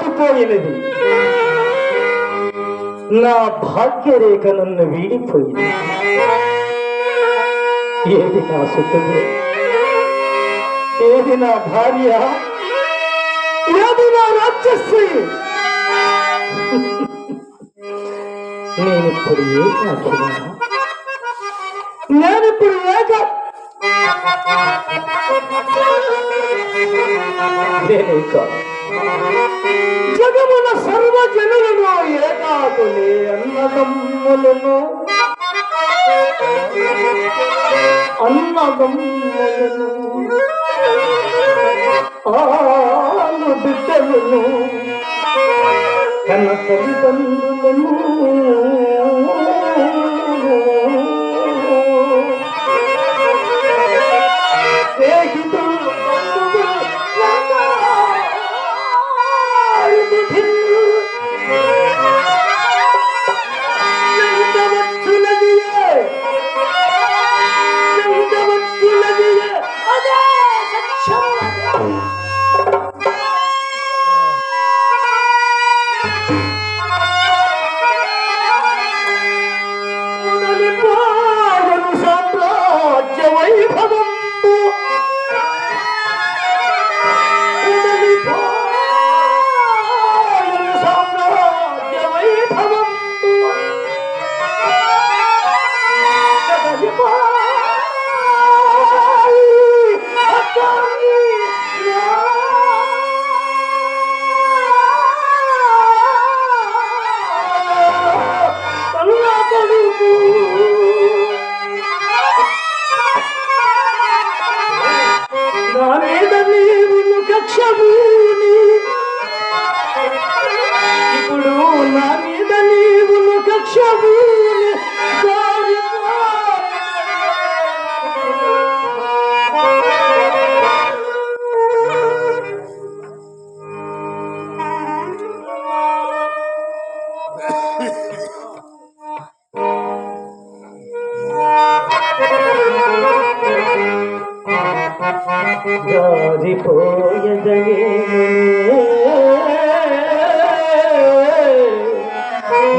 దాటిపోయినది నా భాగ్యరేఖ నన్ను వీడిపోయింది. ఏది నా సుఖము ఏది నా భార్య? ఏది నా రాక్షసి? నేనిప్పుడు ఏకాకినా నేనిప్పుడు ఏక? నేనే కాదు. జగమున సర్వ జనులను ఏకాకులే అన్నదమ్ములను. అన్నదమ్ములను ఆలు బిడ్డలను తన తల్లిదండ్రులను.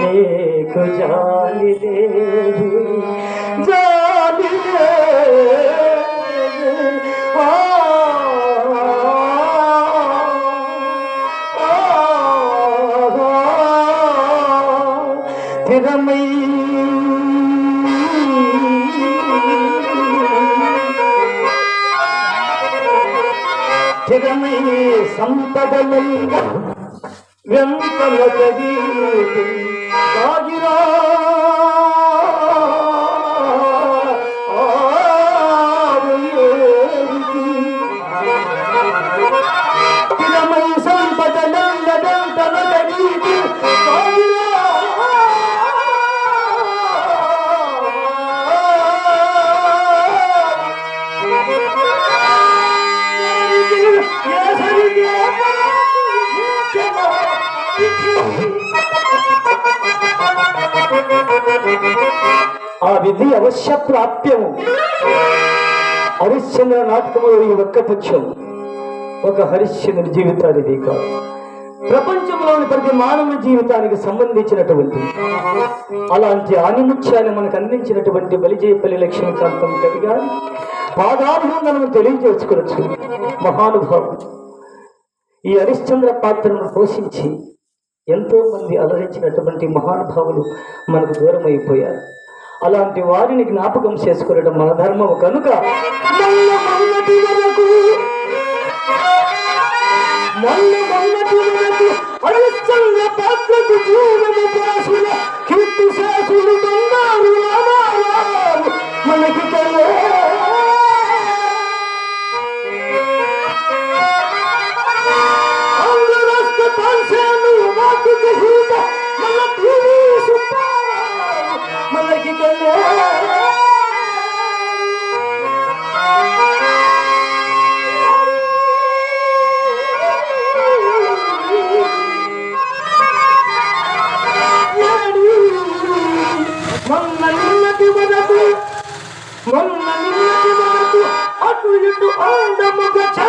నీకు జాలి లేదు జాలి స్థిరమై సంపదలంగ వెంకల జగీ సాగిరా ఆ విధి అవశ్య ప్రాప్యము హరిశ్చంద్ర నాటకము ఈ ఒక్క పక్షం ఒక హరిశ్చంద్ర జీవితానిది కాదు. ప్రపంచంలోని ప్రతి మానవ జీవితానికి సంబంధించినటువంటి అలాంటి ఆనిముత్యాన్ని మనకు అందించినటువంటి బలిజేపల్లి లక్ష్మీకాంతం కవి గారు పాదాభివందనము తెలియజేసుకోవచ్చు మహానుభావుడు ఈ హరిశ్చంద్ర పాత్రను పోషించి ఎంతో మంది అలరించినటువంటి మహానుభావులు మనకు దూరం అయిపోయారు అలాంటి వారిని జ్ఞాపకం చేసుకోవడం మన ధర్మం కనుక మల్ల বন্ধু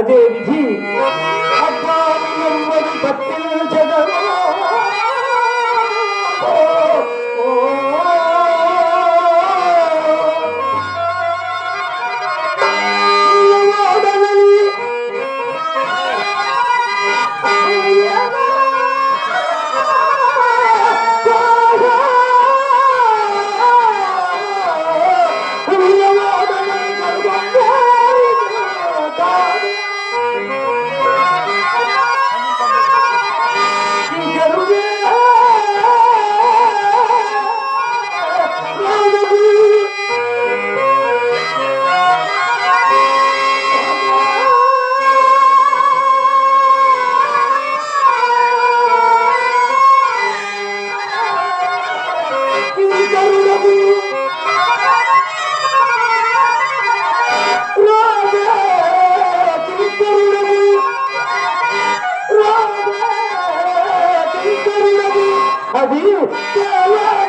అదే విధి అది ఆ